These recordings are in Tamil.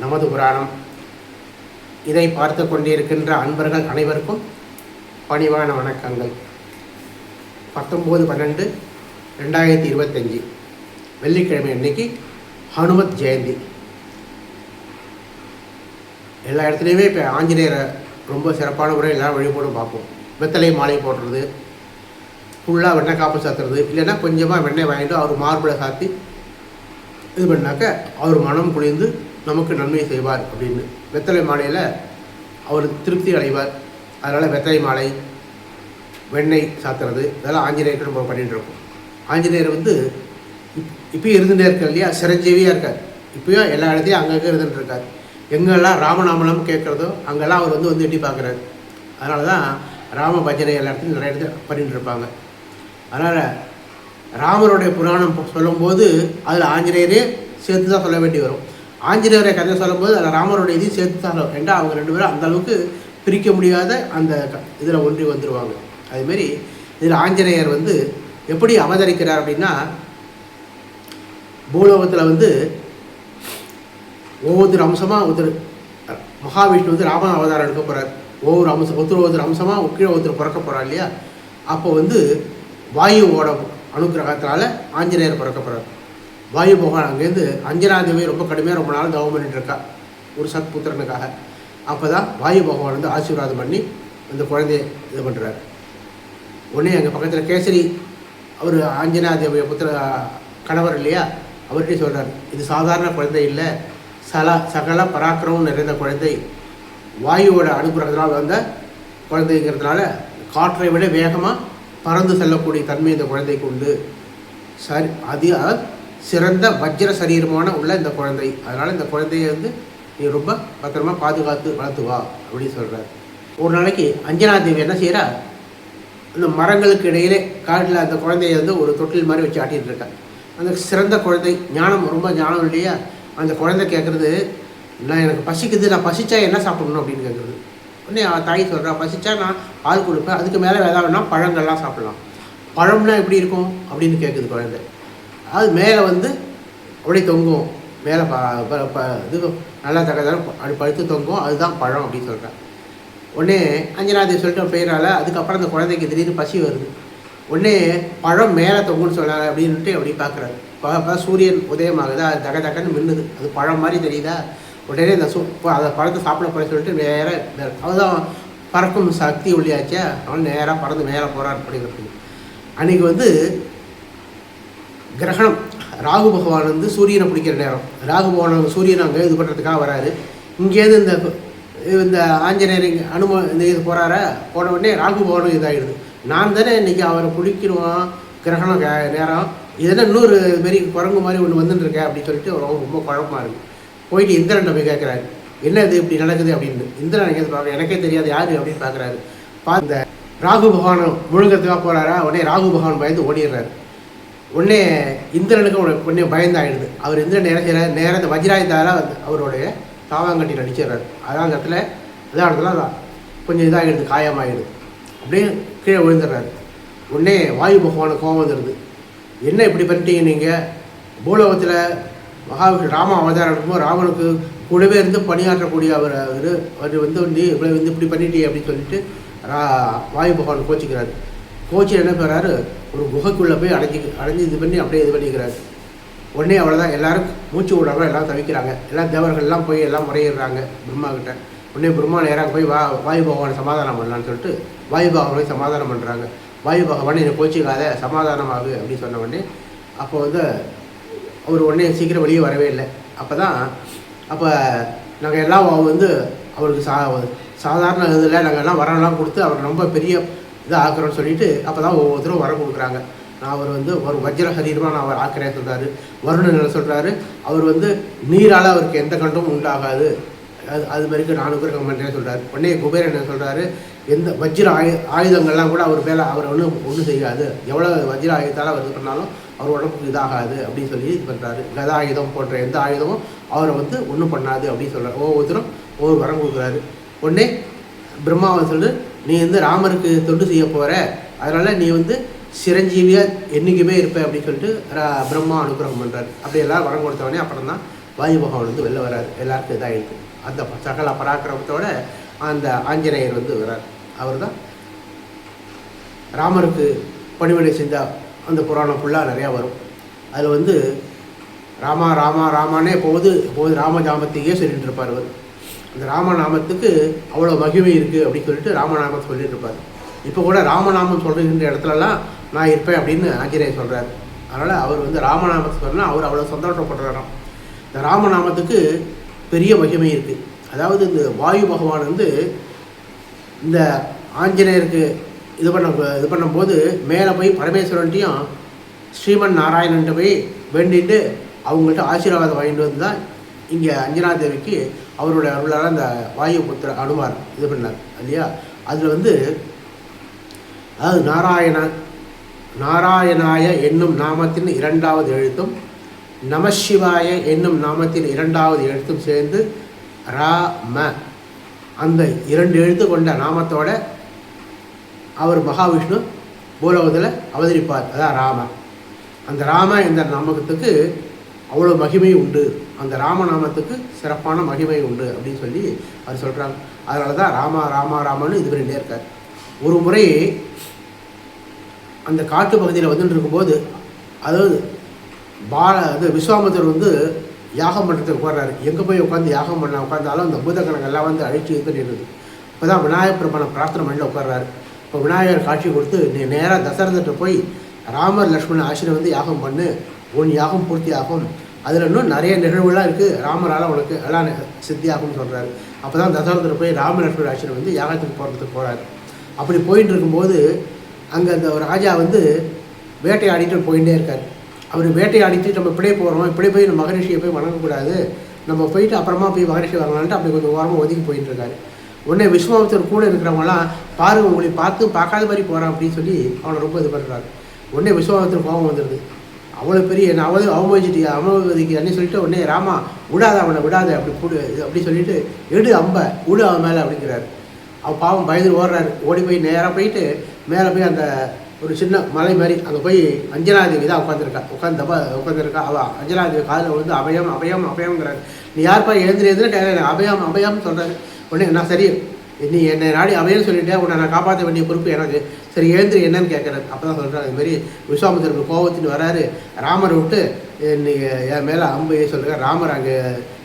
நமது புராணம். இதை பார்த்து கொண்டிருக்கின்ற அன்பர்கள் அனைவருக்கும் பணிவான வணக்கங்கள். பத்தொம்போது பன்னெண்டு ரெண்டாயிரத்தி இருபத்தஞ்சி வெள்ளிக்கிழமை அன்னைக்கு ஹனுமத் ஜெயந்தி. எல்லா இடத்துலையுமே இப்போ ஆஞ்சநேயரை ரொம்ப சிறப்பான முறையில் எல்லாரும் வழிபாடும் பார்ப்போம். வெத்தலை மாலை போடுறது ஃபுல்லாக வெண்ணெய் காப்பு சாத்துறது இல்லைன்னா கொஞ்சமாக வெண்ணெய் வாங்கிட்டு அவர் மார்பிளை சாத்தி இது பண்ணாக்க அவர் மனம் குளிர்ந்து நமக்கு நன்மை செய்வார் அப்படின்னு. வெத்தலை மாலையில் அவர் திருப்தி அடைவார். அதனால் வெத்தலை மாலை வெண்ணெய் சாத்துறது இதெல்லாம் ஆஞ்சநேயருக்கு நம்ம பண்ணிட்டு இருக்கோம். ஆஞ்சநேயர் வந்து இப் இப்பயும் இருந்துகிட்டே இருக்கார் இல்லையா? சிரஞ்சீவியாக இருக்கார். இப்பயும் எல்லா இடத்தையும் அங்கங்கே இருந்துட்டு இருக்கார். எங்கெல்லாம் ராமநாமலம் கேட்குறதோ அங்கெல்லாம் அவர் வந்து வந்து எட்டி பார்க்குறாரு. அதனால தான் ராம பஜனை எல்லா இடத்துலையும் நிறைய இடத்துல பண்ணிகிட்டு இருப்பாங்க. அதனால் ராமருடைய புராணம் சொல்லும்போது அதில் ஆஞ்சநேயரே சேர்த்து தான் சொல்ல வேண்டி வரும். ஆஞ்சநேயரை கதை சொல்லும்போது அதில் ராமருடைய இதையும் சேர்த்து தான் ஏன்டா அவங்க ரெண்டு பேரும் அந்த அளவுக்கு பிரிக்க முடியாத அந்த இதில் ஒன்றி வந்துடுவாங்க அதுமாரி இதில் ஆஞ்சநேயர் வந்து எப்படி அவதரிக்கிறார் அப்படின்னா பூலோகத்தில் வந்து ஒவ்வொரு அம்சமாக ஒருத்தர் மகாவிஷ்ணு வந்து ராம அவதாரம் எடுக்க போகிறார் ஒவ்வொரு அம்சம் ஒருத்தர் ஒருத்தர் அம்சமாக கீழே ஒருத்தர் பிறக்க போகிறார் இல்லையா? அப்போ வந்து வாயுவோட அனுக்கிரகத்தினால ஆஞ்சநேயர் பிறக்க போகிறார் வாயு பகவான் அங்கேருந்து அஞ்சனாதேவி ரொம்ப கடுமையாக ரொம்ப நாள் தவம் பண்ணிட்டு இருக்கா. ஒரு சத்புத்திரனுக்காக. அப்போ தான் வாயு பகவான் வந்து ஆசீர்வாதம் பண்ணி அந்த குழந்தைய இது பண்ணுறாரு உடனே எங்கள் பக்கத்தில் கேசரி அவர் ஆஞ்சனாதேவிய புத்திர கணவர் இல்லையா? அவர்கிட்ட சொல்கிறார் இது சாதாரண குழந்தை இல்லை. சல சகல பராக்கிரமம் நிறைந்த குழந்தை. வாயுவோட அனுப்புறதுனால வந்த குழந்தைங்கிறதுனால காற்றை விட வேகமாக பறந்து செல்லக்கூடிய தன்மை இந்த குழந்தைக்கு உண்டு. சரி அது சிறந்த வஜ்ர சரீரமான உள்ள இந்த குழந்தை. அதனால் இந்த குழந்தைய வந்து நீ ரொம்ப பத்திரமா பாதுகாத்து வளர்த்துவா அப்படின்னு சொல்கிறார் ஒரு நாளைக்கு அஞ்சனா தேவி என்ன செய்கிறா அந்த மரங்களுக்கு இடையிலே காட்டில் அந்த குழந்தைய வந்து ஒரு தொட்டில் மாதிரி வச்சு ஆட்டிகிட்டு இருக்கா. அந்த சிறந்த குழந்தை ஞானம் ரொம்ப ஞானம் இல்லையா? அந்த குழந்தை கேட்குறது நான் எனக்கு பசிக்குது நான் பசிச்சா என்ன சாப்பிடணும் அப்படின்னு கேட்குறது உடனே அவ தாய் சொல்கிறா பசிச்சா நான் பால் கொடுப்பேன் அதுக்கு மேலே வேதாம்னா பழங்கள்லாம் சாப்பிடலாம். பழம்னா எப்படி இருக்கும்? அப்படின்னு கேட்குது குழந்தை. அது மேலே வந்து அப்படியே தொங்கும். மேலே ப ப- ப- இது நல்லா தகதான் அப்படி பழுத்து தொங்கும். அதுதான் பழம் அப்படின்னு சொல்கிறேன் உடனே அஞ்சனாதி சொல்லிட்டு பெயரால் அதுக்கப்புறம் அந்த குழந்தைக்கு திடீர்னு பசி வருது. உடனே பழம் மேலே தொங்குன்னு சொல்கிறாரு அப்படின்ட்டு அப்படி பார்க்குறாரு. பார்த்தா சூரியன் உதயமாகுதா. அது தக தகன்னு மின்னுது. அது பழம் மாதிரி தெரியுதா? உடனே அந்த சூ அதை பழத்தை சாப்பிட போற சொல்லிட்டு நேராக அதுதான் பறக்கும் சக்தி ஒளியாச்சா அவன் நேராக பறந்து மேலே போகிறான் அப்படிங்கிறது அன்றைக்கி வந்து கிரகணம். ராகு பகவான் வந்து சூரியனை பிடிக்கிற நேரம். ராகு பகவான் சூரியனை அங்கே இது பண்ணுறதுக்காக வராரு. இங்கேருந்து இந்த இந்த ஆஞ்சநேயர் அனும இந்த இது போகிறாரா போன உடனே ராகு பகவானும் இதாகிடுது நான் தானே இன்னைக்கு அவரை பிடிக்கணும்? கிரகணம் நேரம். இதெல்லாம் இன்னொரு மாரி குரங்கு மாதிரி ஒன்று வந்துட்டு அப்படின்னு சொல்லிட்டு அவர் ரொம்ப குழப்பமாக இருக்கு. போயிட்டு இந்திரன் போய் கேட்குறாரு என்ன இது இப்படி நடக்குது அப்படின்னு. இந்திரன் எங்கேருந்து பார்க்க எனக்கே தெரியாது யார் அப்படின்னு பார்க்குறாரு பா இந்த ராகு பகவான் முழுங்கிறதுக்காக போகிறாரா உடனே ராகு பகவான் பயந்து ஓடிடுறாரு. உடனே இந்திரனுக்கு உடனே- பயந்தாயிடுது. அவர் இந்திரன் நேரம் செய்கிறார் நேரம் இந்த வஜ்ராயுதால வந்து அவருடைய தாவாங்கட்டியில் அடிச்சிடுறாரு. அதான் அந்த இடத்துல அதான் இடத்துல அதான் கொஞ்சம் இதாகிடுது காயமாகிடுது. அப்படியே கீழே விழுந்துடுறாரு. உடனே வாயு பகவான கோபம் வந்துடுது. என்ன இப்படி பண்ணிட்டீங்க நீங்கள் பூலோகத்தில் மகாவிஷ்ணு ராம அவதாரம் இருக்கும்போது ராவனுக்கு கூடவே இருந்து பணியாற்றக்கூடிய அவர் அவர் அவர் வந்து வந்து இவ்வளோ வந்து இப்படி பண்ணிட்டே அப்படின்னு சொல்லிட்டு ரா வாயு பகவான் கோச்சிக்கிறாரு. கோச்சர் என்ன பண்ணுறாரு ஒரு குகைக்குள்ளே போய் அடைஞ்சி அடைஞ்சு இது பண்ணி அப்படியே இது பண்ணிக்கிறாரு. உடனே அவ்வளோதான் எல்லாரும் மூச்சு விடாமல் எல்லாம் தவிக்கிறாங்க. எல்லாம் தேவர்கள்லாம் போய் எல்லாம் முறையிடுறாங்க பிரம்மா கிட்ட உடனே பிரம்மா நேராக போய் வா வாயு பகவானை சமாதானம் பண்ணலான்னு சொல்லிட்டு வாயு பகவானை போய் சமாதானம் பண்ணுறாங்க வாயு பகவான் என்னை கோச்சிக்காத சமாதானமாகு அப்படின்னு சொன்ன உடனே அப்போ வந்து அவர் உடனே சீக்கிரம் வெளியே வரவே இல்லை. அப்போ தான் அப்போ நாங்கள் எல்லாம் வந்து அவருக்கு சா சாதாரண இதில் நாங்கள் எல்லாம் வரலாம் கொடுத்து அவர் ரொம்ப பெரிய இதை ஆக்குறோம்னு சொல்லிட்டு அப்போ தான் ஒவ்வொருத்தரும் வரம் கொடுக்குறாங்க. நான் அவர் வந்து ஒரு வஜ்ரஹரீரமாக நான் அவர் ஆக்கிறேன் சொல்கிறாரு வருணன் என்ன சொல்கிறாரு அவர் வந்து நீரால் அவருக்கு எந்த கண்டும் உண்டாகாது. அது அது மாதிரிக்கு நான் அனுகிரகம் பண்ணுறேன் சொல்கிறாரு உடனே குபேரன் என்ன சொல்கிறாரு எந்த வஜ்ர ஆயு ஆயுதங்கள்லாம் கூட அவர் மேலே அவரை ஒன்றும் ஒன்றும் செய்யாது. எவ்வளோ வஜ்ர ஆயுதத்தால் அவர் இது பண்ணாலும் அவர் உடம்புக்கு இதாகாது அப்படின்னு சொல்லி இது பண்ணுறாரு கத ஆயுதம் போன்ற எந்த ஆயுதமும் அவரை வந்து ஒன்றும் பண்ணாது அப்படின்னு சொல்கிறார் ஒவ்வொருத்தரும் ஒவ்வொரு வரம் கொடுக்குறாரு. உடனே பிரம்மாவை சொல்லு நீ வந்து ராமருக்கு தொண்டு செய்ய போகிற அதனால் நீ வந்து சிரஞ்சீவியாக என்றைக்குமே இருப்ப அப்படின்னு சொல்லிட்டு பிரம்மா அனுகிரகம் பண்ணுறாரு அப்படி எல்லாம் வரம் கொடுத்தவொடனே அப்புறம் தான் வாயு பகவான் வந்து வெளில வராரு எல்லாருக்கும் இதாகிடுது அந்த சகல பராக்கிரமத்தோட அந்த ஆஞ்சநேயர் வந்து வரார் அவர் தான் ராமருக்கு பணிவிடை செஞ்சால் அந்த புராணம் ஃபுல்லாக நிறையா வரும். அதில் வந்து ராமா ராமா ராமானே போது போது ராமஜாமத்தையே சொல்லிட்டு இருப்பார் அவர் அந்த ராமநாமத்துக்கு அவ்வளோ மகிமை இருக்குது அப்படின்னு சொல்லிட்டு ராமநாமம் சொல்லிட்டு இருப்பார் இப்போ கூட ராமநாமம் சொல்கின்ற இடத்துலலாம் நான் இருப்பேன் அப்படின்னு ஆஞ்சநேயர் சொல்கிறார் அதனால் அவர் வந்து ராமநாமத்தை சொன்னால் அவர் அவ்வளோ சந்தோஷப்படுறாராம். இந்த ராமநாமத்துக்கு பெரிய மகிமை இருக்குது அதாவது இந்த வாயு பகவான் வந்து இந்த ஆஞ்சநேயருக்கு இது பண்ண இது பண்ணும்போது மேலே போய் பரமேஸ்வரன்ட்டையும் ஸ்ரீமன் நாராயணன்ட்ட போய் வேண்டிட்டு அவங்கள்ட்ட ஆசீர்வாதம் வாங்கிட்டு வந்து தான் இங்கே அஞ்சனா தேவிக்கு அவருடைய அருளால் அந்த வாயு புத்திர அனுமார் இது பண்ணார் இல்லையா? அதில் வந்து அதாவது நாராயண நாராயணாய என்னும் நாமத்தின் இரண்டாவது எழுத்தும் நமசிவாய என்னும் நாமத்தின் இரண்டாவது எழுத்தும் சேர்ந்து ரா ம. அந்த இரண்டு எழுத்து கொண்ட நாமத்தோட அவர் மகாவிஷ்ணு பூலோகத்தில் அவதரிப்பார். அதான் ராம அந்த ராம என்ற நாமகத்துக்கு அவ்வளோ மகிமை உண்டு. அந்த ராமநாமத்துக்கு சிறப்பான மகிமை உண்டு அப்படின்னு சொல்லி அவர் சொல்கிறாங்க அதனால தான் ராமா ராமா ராமன்னு இது பண்ணிகிட்டே இருக்கார் ஒரு முறை அந்த காட்டு பகுதியில் வந்துட்டு இருக்கும்போது அதாவது பால அது விஸ்வாமத்தர் வந்து யாகம் பண்ணுறதுக்கு உட்கார்றாரு. எங்கே போய் உட்காந்து யாகம் பண்ண உட்காந்தாலும் அந்த பூதகணங்கள் வந்து அழிச்சு இது பண்ணிடுது இப்போ தான் விநாயகர் பெருமானை பிரார்த்தனை பண்ணிட்டு உட்கார்றாரு. இப்போ விநாயகர் காட்சி கொடுத்து நீ நேராக தசரதத்தை போய் ராமர் லக்ஷ்மணன் ஆசிரியர் வந்து யாகம் பண்ணு உன் யாகம் பூர்த்தி ஆகும் அதில் இன்னும் நிறைய நிகழ்வுலாம் இருக்குது ராமரால் உனக்கு எல்லாம் சித்தியாகும்னு சொல்கிறாரு அப்போ தான் தசரதர் போய் ராமலட்சுமி லக்ஷ்மணன் வந்து யாகத்துக்கு போகிறதுக்கு போகிறாரு அப்படி போயிட்டு இருக்கும்போது அங்கே அந்த ராஜா வந்து வேட்டையாடிட்டு போயிட்டே இருக்கார். அவர் வேட்டையாடிட்டு நம்ம இப்படியே போகிறோம் இப்படியே போய் நம்ம மகரிஷியை போய் வணங்கக்கூடாது. நம்ம போயிட்டு அப்புறமா போய் மகரிஷி வரலான்ட்டு அப்படி கொஞ்சம் ஓரமாக ஒதுக்கி போயிட்டு இருக்காரு. உடனே விஸ்வாமித்தர் கூட இருக்கிறவங்களாம் பாருங்க உங்களை பார்த்து பார்க்காத மாதிரி போகிறான் அப்படின்னு சொல்லி அவனை ரொம்ப இது பண்ணுறாரு உடனே விஸ்வாமித்தர் கோபம் வந்துடுது அவ்வளோ பெரிய நான் அவ அவமதிச்சிட்டியா? அவமதிக்கு அண்ணே சொல்லிட்டு உடனே ராமா விடாத அவனை விடாத அப்படி போடு அப்படி சொல்லிட்டு எடு அம்பை விடு அவன் மேலே அப்படிங்கிறாரு. அவன் பாவம் பயந்து ஓடுறாரு. ஓடி போய் நேராக போயிட்டு மேலே போய் அந்த ஒரு சின்ன மலை மாதிரி அங்கே போய் அஞ்சனாதேவி தான் உட்காந்துருக்கா உட்காந்து உட்காந்துருக்கா அவள் அஞ்சனாதேவி காதில் விழுந்து அபயம் அபயம் அபயம்ங்கிறாரு. நீ யார்ப்பா எழுந்துரு எழுந்துன்னு அபயம் அபயம்னு சொல்கிறாரு உடனே நான் சரி நீ என்னை நாடி அவையன்னு சொல்லிட்டேன் உன்னை நான் காப்பாற்ற வேண்டிய பொறுப்பு எனக்கு. சரி எழுந்துரு என்னன்னு கேட்குறாரு. அப்போ தான் சொல்கிறாரு இதுமாரி விஸ்வாமித்திரருக்கு கோபத்தின் வராரு. ராமரை விட்டு இன்னைக்கு என் மேலே அம்பு சொல்கிறார் ராமர் அங்கே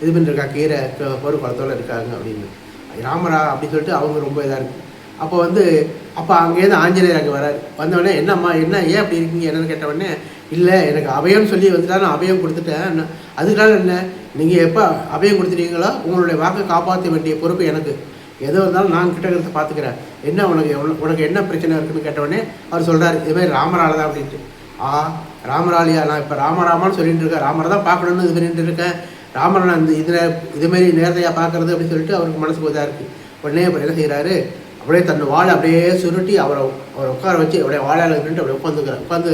இது பண்ணிருக்கா கீரை பொறு இருக்காங்க அப்படின்னு. ராமரா அப்படின்னு சொல்லிட்டு அவங்க ரொம்ப இதாக இருக்குது அப்போ வந்து அப்போ அங்கேருந்து ஆஞ்சநேயர் அங்கே வராரு. வந்தவொடனே என்னம்மா என்ன ஏன் அப்படி இருக்கீங்க? என்னன்னு கேட்டவொடனே இல்லை எனக்கு அபயம்னு சொல்லி வந்துட்டா நான் அபயம் கொடுத்துட்டேன். அதுக்காக என்ன நீங்கள் எப்போ அபயம் கொடுத்துட்டீங்களோ உங்களுடைய வாக்கை காப்பாற்ற வேண்டிய பொறுப்பு எனக்கு. எது இருந்தாலும் நான் கிட்ட இருந்து பார்த்துக்கிறேன் என்ன உனக்கு எவ்வளோ உனக்கு என்ன பிரச்சனை இருக்குன்னு கேட்டவொடனே அவர் சொல்கிறார் இதுமாதிரி ராமரால் தான் அப்படின்ட்டு. ஆ ராமராலியா? நான் இப்போ ராமராமான்னு சொல்லிட்டு இருக்கேன். ராமரை தான் பார்க்கணும்னு இது பண்ணிட்டு இருக்கேன். ராமரை நான் இந்த இதில் இதுமாரி நேரத்தையாக பார்க்குறது அப்படின்னு சொல்லிட்டு அவருக்கு மனசுக்கு இதாக இருக்குது உடனே அப்புறம் என்ன செய்கிறாரு அப்படியே தன் வாழை அப்படியே சுருட்டி அவரை அவரை உட்கார வச்சு அப்படியே வாழையில் நின்று அப்படியே உட்காந்துக்கிறார் உட்காந்து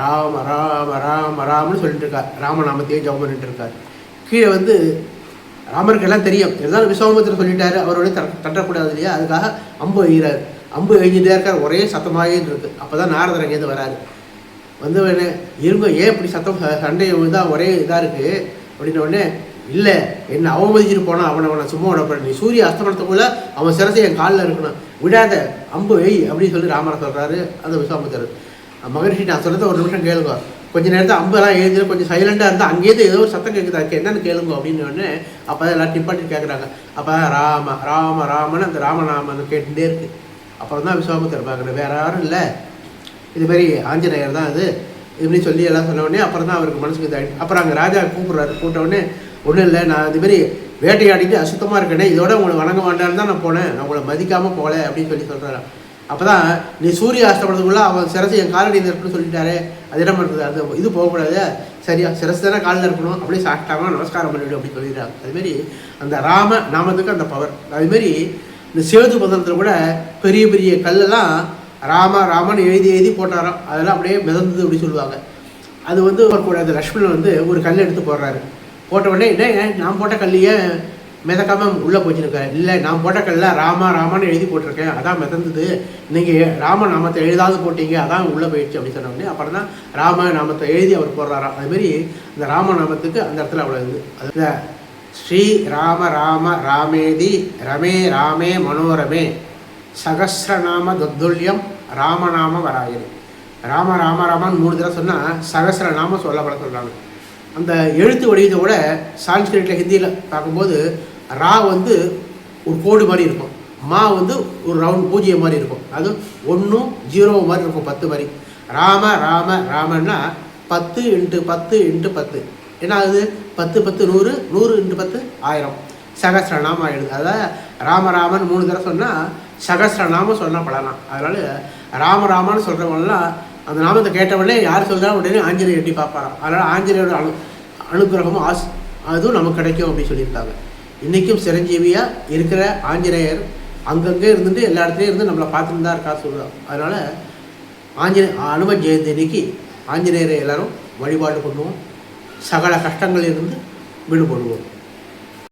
ராம ராம ராம ராமன்னு சொல்லிட்டு இருக்கார். ராமநாமத்தையே ஜெபம் பண்ணிட்டு இருக்கார். கீழே வந்து ராமருக்கு எல்லாம் தெரியும். இருந்தாலும் விஸ்வாமித்திரர் சொல்லிட்டாரு அவரோட த தட்டக்கூடாது இல்லையா? அதுக்காக அம்பு எழுகிறார் அம்பு எழுதிட்டே இருக்கார். ஒரே சத்தமாகவே இருக்கு. அப்போ தான் நாரதர் அங்கேருந்து வராரு. வந்து இருங்க ஏன் இப்படி சத்தம் சண்டை தான் ஒரே இதாக இருக்குது அப்படின்ன உடனே இல்லை என்ன அவமதிச்சுட்டு போனால் அவனை அவனை சும்மா விடப்பட நீ சூரிய அஸ்தமனத்துக்குள்ள அவன் சிரசை என் காலில் இருக்கணும். விடாத அம்பு வெய் அப்படின்னு சொல்லி ராமரை சொல்கிறாரு அந்த விஸ்வாமித்திரர். மகரிஷி நான் சொல்கிறத ஒரு நிமிஷம் கேளுங்க. கொஞ்ச நேரத்தில் அம்பெல்லாம் எழுதி கொஞ்சம் சைலண்டாக இருந்தால் அங்கேயிருந்து ஏதோ ஒரு சத்தம் கேட்குது என்னென்னு என்னன்னு கேளுங்க அப்படின்னு உடனே அப்போ தான் எல்லாம் டிப்பாட்டி கேட்குறாங்க அப்போ ராம ராம ராமன்னு அந்த ராமநாமன் கேட்டுகிட்டே இருக்கு. அப்புறம் தான் விஸ்வாமித்திரர் பார்க்குறேன் வேற யாரும் இல்லை. இதுமாரி ஆஞ்சநேயர் தான் அது. இப்படி சொல்லி எல்லாம் சொன்ன உடனே அப்புறம் தான் அவருக்கு மனசுக்கு இதாகிட்டு அப்புறம் அங்கே ராஜா கூப்பிட்றாரு. கூப்பிட்ட ஒன்றும் இல்லை நான் இதுமாரி வேட்டையாடிட்டு அசுத்தமாக இருக்கேனே. இதோட உங்களை வணங்க வேண்டாம்னு தான் நான் போனேன். நான் உங்களை மதிக்காமல் போகல அப்படின்னு சொல்லி சொல்கிறேன் அப்போ தான் நீ சூரிய அஸ்தமனத்துக்குள்ள அவன் சிரசு என் காலடி இருக்குன்னு சொல்லிட்டாரு அது என்ன பண்ணுறது அது இது போகக்கூடாது. சரியா சிரசு தானே காலில் இருக்கணும் அப்படியே சாப்பிட்டாங்க நமஸ்காரம் பண்ணிவிடு அப்படின்னு சொல்லிடுறாங்க. அதுமாரி அந்த ராம நாமத்துக்கு அந்த பவர் அதுமாரி இந்த சேது பதனத்தில் கூட பெரிய பெரிய கல்லெல்லாம் ராம ராமன் எழுதி எழுதி போட்டாராம். அதெல்லாம் அப்படியே மிதந்தது அப்படின்னு சொல்லுவாங்க. அது வந்து ஒரு கூட அந்த லக்ஷ்மணன் வந்து ஒரு கல் எடுத்து போடுறாரு. போட்ட உடனே என்ன நான் போட்ட கல்லையே மிதக்காம உள்ளே போச்சுருக்காரு இல்லை நான் போட்ட கல்ல ராமா ராமான்னு எழுதி போட்டிருக்கேன். அதான் மிதந்தது. நீங்கள் ராம நாமத்தை எழுதாது போட்டீங்க. அதான் உள்ளே போயிடுச்சு அப்படின்னு சொன்ன உடனே அப்புறம் தான் ராம நாமத்தை எழுதி அவர் போடுறாராம் அதுமாரி இந்த ராம நாமத்துக்கு அந்த இடத்துல அவ்வளோ இது. அந்த ஸ்ரீ ராம ராம ராமேதி ரமே ராமே மனோரமே சகசிரநாம துத்துல்யம் ராமநாம வராயரி ராம ராம ராமன்னு மூணு தடவை சொன்னால் சகசிரநாமம் சொல்லப்பட சொல்கிறாங்க அந்த எழுத்து வடிவத்தை கூட சான்ஸ்கிரிட்டில் ஹிந்தியில் பார்க்கும்போது ரா வந்து ஒரு கோடு மாதிரி இருக்கும். மா வந்து ஒரு ரவுண்ட் பூஜ்ஜியம் மாதிரி இருக்கும். அது ஒன்றும் ஜீரோ மாதிரி இருக்கும் பத்து மாதிரி ராம ராம ராமன்னா பத்து இன்ட்டு பத்து இன்ட்டு பத்து. என்ன ஆகுது? பத்து பத்து நூறு நூறு இன்ட்டு பத்து ஆயிரம். சகசிரநாமம் ஆயிடுது. அதாவது ராமராமன் மூணு தடவை சொன்னால் சகசிரநாமம் சொன்னால் படலாம் அதனால் ராமராமன்னு சொல்கிறவங்களாம் அந்த நாமத்தை கேட்டவுடனே யார் சொல்கிறாங்க உடனே ஆஞ்சநேயர் எட்டி பார்ப்பாராம். அதனால் ஆஞ்சநேயரோட அனு அனுகிரகமும் ஆஸ் அதுவும் நமக்கு கிடைக்கும் அப்படின்னு சொல்லியிருக்காங்க. இன்றைக்கும் சிரஞ்சீவியாக இருக்கிற ஆஞ்சநேயர் அங்கங்கே இருந்துட்டு எல்லா இடத்துலையும் இருந்து நம்மளை பார்த்துட்டு தான் இருக்கா சொல்கிறோம் அதனால் ஆஞ்சநே அனும ஜெயந்தி அன்னைக்கு ஆஞ்சநேயரை எல்லோரும் வழிபாடு பண்ணுவோம். சகல கஷ்டங்களிலிருந்து விடுபடுவோம்.